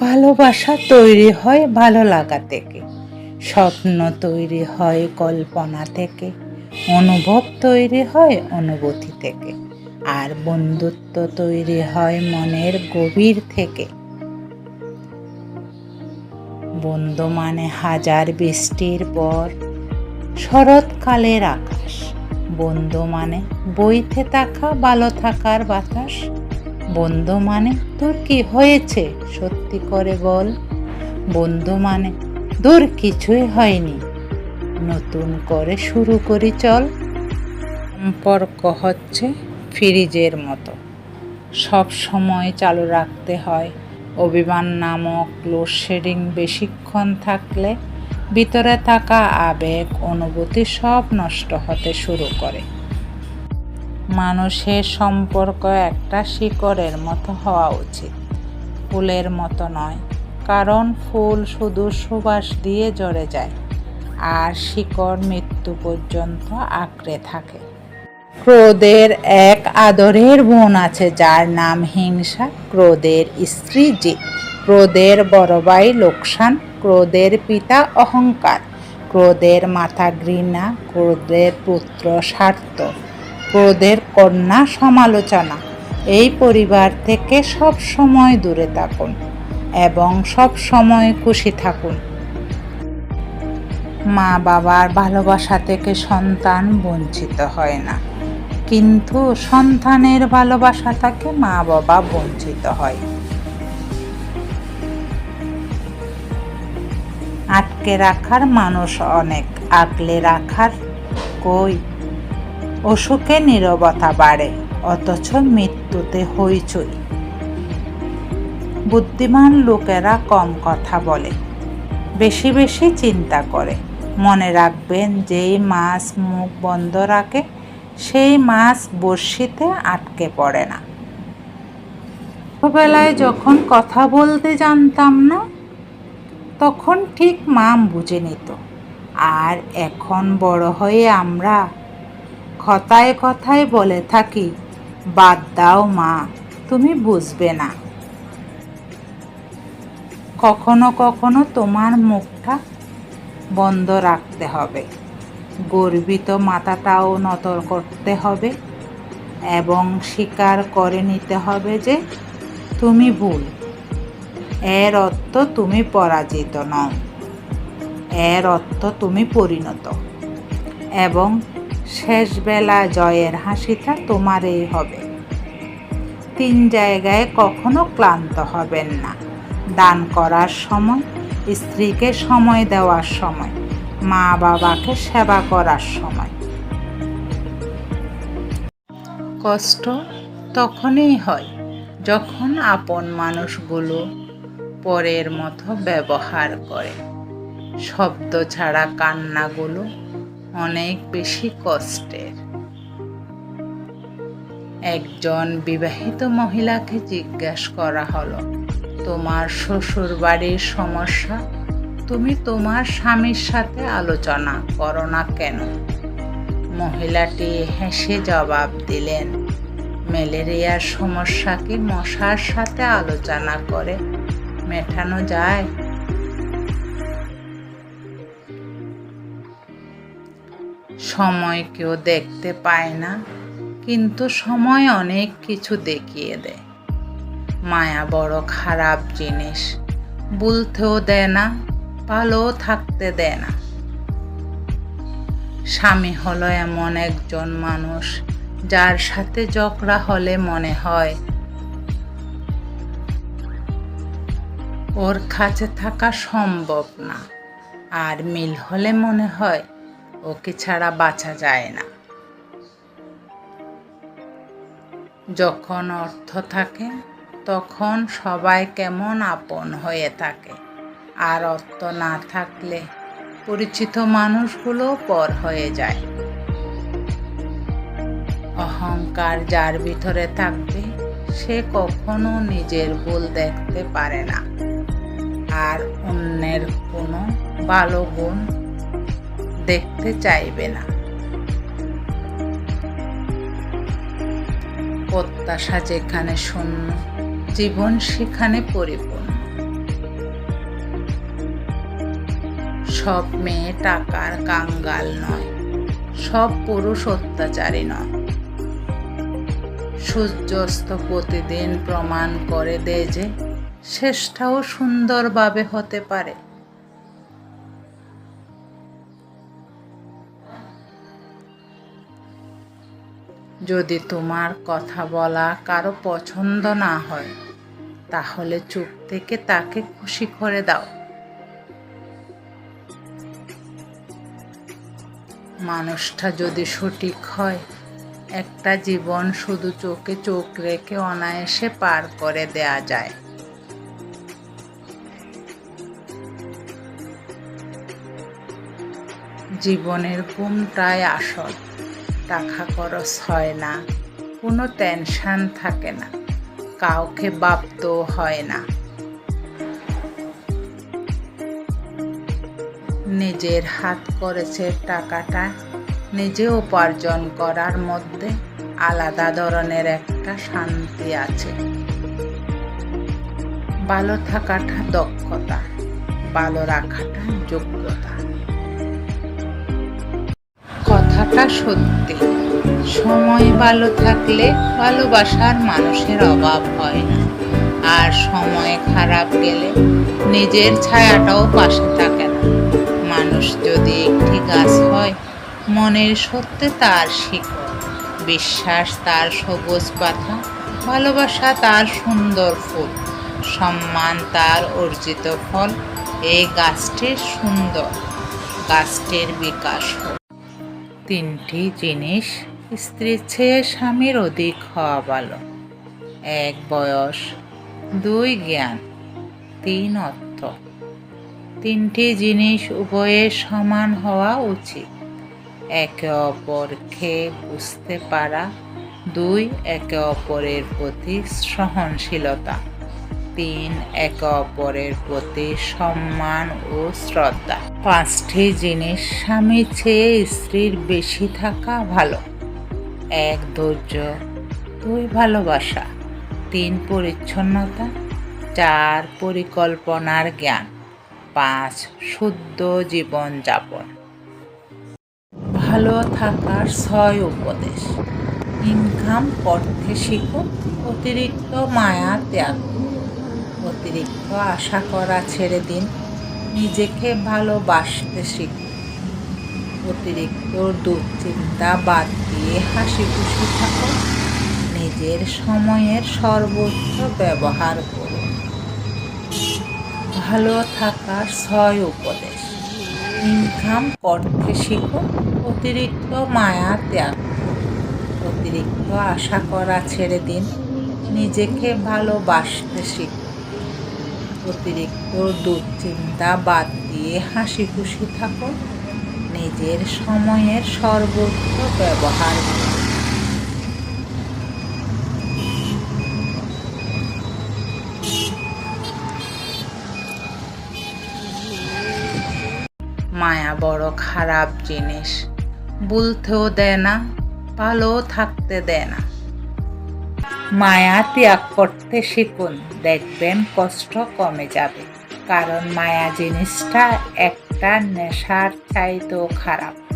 ভালোবাসা তৈরি হয় ভালো লাগা থেকে। স্বপ্ন তৈরি হয় কল্পনা থেকে। অনুভব তৈরি হয় অনুভূতি থেকে। আর বন্ধুত্ব তৈরি হয় মনের গভীর থেকে। বন্ধু মানে হাজার বৃষ্টির পর, শরৎকালের আকাশ। বন্ধু মানে বইতে থাকা ভালো থাকার বাতাস। বন্ধু মানে তোর কি হয়েছে? সত্যি করে বল। বন্ধু মানে দূর কিছুই হয়নি। নতুন করে শুরু করি চল। সম্পর্ক হচ্ছে ফ্রিজের মতো। সব সময় চালু রাখতে হয়। অভিমান নামক লোডশেডিং বেশিক্ষণ থাকলে ভিতরে থাকা আবেগ, অনুভূতি সব নষ্ট হতে শুরু করে। মানুষের সম্পর্ক একটা শিকড়ের মতো হওয়া উচিত। ফুলের মতো নয়, কারণ ফুল শুধু সুবাস দিয়ে জড়ে যায়, আর শিকড় মৃত্যু পর্যন্ত আঁকড়ে থাকে। ক্রোধের এক আদরের বোন আছে, যার নাম হিংসা, ক্রোধের স্ত্রী জিত ক্রোধের বড় ভাই লোকসান, ক্রোধের পিতা অহংকার, ক্রোধের মাথা ঘৃণা, ক্রোধের পুত্র স্বার্থ। ক্রোধের কন্যা সমালোচনা। এই পরিবার থেকে সব সময় দূরে থাকুন এবং সব সময় খুশি থাকুন। মা বাবার ভালোবাসা থেকে সন্তান বঞ্চিত হয় না। কিন্তু সন্তানের ভালোবাসা থেকে মা বাবা বঞ্চিত হয়। আটকে রাখার মানুষ অনেক আঁকলে রাখার কই অসুখে নীরবতা বাড়ে, অথচ মৃত্যুতে হইচই। বুদ্ধিমান লোকেরা কম কথা বলে, বেশি বেশি চিন্তা করে। মনে রাখবেন, যেই মাছ মুখ বন্ধ রাখে, সেই মাছ বড়শিতে আটকে পড়ে না। ছোটবেলায় যখন কথা বলতে জানতাম না, তখন ঠিক মাম বুঝে নিত, আর এখন বড় হয়ে আমরা কথায় কথায় বলে থাকি, বাদ দাও মা, তুমি বুঝবে না। কখনো কখনো তোমার মুখটা বন্ধ রাখতে হবে। গর্বিত মাথাটাও নত করতে হবে এবং স্বীকার করে নিতে হবে যে তুমি ভুল। এর অর্থ তুমি পরাজিত নও। এর অর্থ তুমি পরিণত। এবং শেষবেলা জয়ের হাসিটা তোমারই হবে। তিন জায়গায় কখনো ক্লান্ত হবেন না। দান করার সময়, স্ত্রীকে সময় দেওয়ার সময়, মা বাবাকে সেবা করার সময়। কষ্ট তখনই হয় যখন আপন মানুষগুলো পরের মতো ব্যবহার করে। শব্দ ছাড়া কান্নাগুলো অনেক বেশি কষ্টের। একজন বিবাহিত মহিলাকে জিজ্ঞেস করা হলো, তোমার শ্বশুর বাড়ির সমস্যা? তুমি তোমার স্বামীর সাথে আলোচনা করো না কেন? মহিলাটি হেসে জবাব দিলেন ম্যালেরিয়ার সমস্যাকে মশার সাথে আলোচনা করে মেটানো যায়? সময় কেউ দেখতে পায় না, কিন্তু সময় অনেক কিছু দেখিয়ে দেয়। মায়া বড় খারাপ জিনিস, বলতেও দেয় না ভালো থাকতে দেয় না। স্বামী হলো এমন একজন মানুষ, যার সাথে ঝগড়া হলে মনে হয়, ওর কাছে থাকা সম্ভব না। আর মিল হলে মনে হয় ওকে ছাড়া বাঁচা যায় না। যখন অর্থ থাকে, তখন সবাই কেমন আপন হয়ে থাকে। আর অর্থ না থাকলে পরিচিত মানুষগুলো পর হয়ে যায়। অহংকার যার ভিতরে থাকবে, সে কখনো নিজের ভুল দেখতে পারে না। আর অন্যের কোনো ভালো গুণ দেখতে চাইবে না। প্রত্যাশা যেখানে শূন্য, জীবন সেখানে পরিপূর্ণ। সব মেয়ে টাকার কাঙ্গাল নয়, সব পুরুষ অত্যাচারী নয়। সূর্যাস্ত প্রতিদিন প্রমাণ করে দেয় যে, শেষটাও সুন্দরভাবে হতে পারে। যদি তোমার কথা বলা কারও পছন্দ না হয়, তাহলে চুপ থেকে তাকে খুশি করে দাও। মানুষটা যদি সঠিক হয়, একটা জীবন শুধু চোখে চোখ রেখে অনায়াসে পার করে দেয়া যায়। জীবনের ঘুমটাই আসল। টাকা খরচ হয় না। কোনো টেনশান থাকে না। কাউকে ভাবতেও হয় না। নিজের হাত করেছে টাকাটা। নিজে উপার্জন করার মধ্যে আলাদা ধরনের একটা শান্তি আছে। ভালো থাকাটা দক্ষতা। ভালো রাখাটা যোগ্যতা। কথাটা সত্যি। সময় ভালো থাকলে ভালোবাসার মানুষের অভাব হয় না। আর সময় খারাপ গেলে নিজের ছায়াটাও পাশে থাকে না। মানুষ যদি একটি গাছ হয়, মনের সত্যি তার শিকড়। বিশ্বাস তার সবুজ পাতা, ভালোবাসা তার সুন্দর ফুল। সম্মান তার অর্জিত ফল, এই গাছটির সুন্দর, গাছটির বিকাশ তিনটি জিনিস স্ত্রীর চেয়ে স্বামীর অধিক হওয়া ভালো। এক বয়স, দুই জ্ঞান, তিন অর্থ। তিনটি জিনিস উভয়ের সমান হওয়া উচিত। একে অপরকে বুঝতে পারা। দুই, একে অপরের প্রতি সহনশীলতা। তিন, একে অপরের প্রতি সম্মান ও শ্রদ্ধা। পাঁচটি জিনিস স্বামী চেয়ে স্ত্রীর বেশি থাকা ভালো। এক, ধৈর্য। দুই, ভালোবাসা। তিন, পরিচ্ছন্নতা। চার, পরিকল্পনার জ্ঞান। পাঁচ, শুদ্ধ জীবনযাপন। ভালো থাকার ছয় উপদেশ। ইনকাম করতে শিখো অতিরিক্ত মায়া ত্যাগ। অতিরিক্ত আশা করা ছেড়ে দিন। নিজেকে ভালোবাসতে শিখুন অতিরিক্ত দুশ্চিন্তা বাদ দিয়ে হাসি খুশি থাকুন নিজের সময়ের সর্বোচ্চ ব্যবহার করুন ভালো থাকার ছয় উপদেশ। ইনকাম করতে শিখো। অতিরিক্ত মায়া ত্যাগ অতিরিক্ত আশা করা ছেড়ে দিন। নিজেকে ভালোবাসতে শিখুন অতিরিক্ত দুশ্চিন্তা বাদ দিয়ে হাসি খুশি থাকুন নিজের সময়ের সর্বোচ্চ ব্যবহার মায়া বড় খারাপ জিনিস। বলতেও দেয় না ভালো থাকতে দেয় না। মায়া ত্যাগ করতে শিখুন। দেখবেন কষ্ট কমে যাবে। কারণ মায়া জিনিসটা একটা নেশার চাইতেও খারাপ।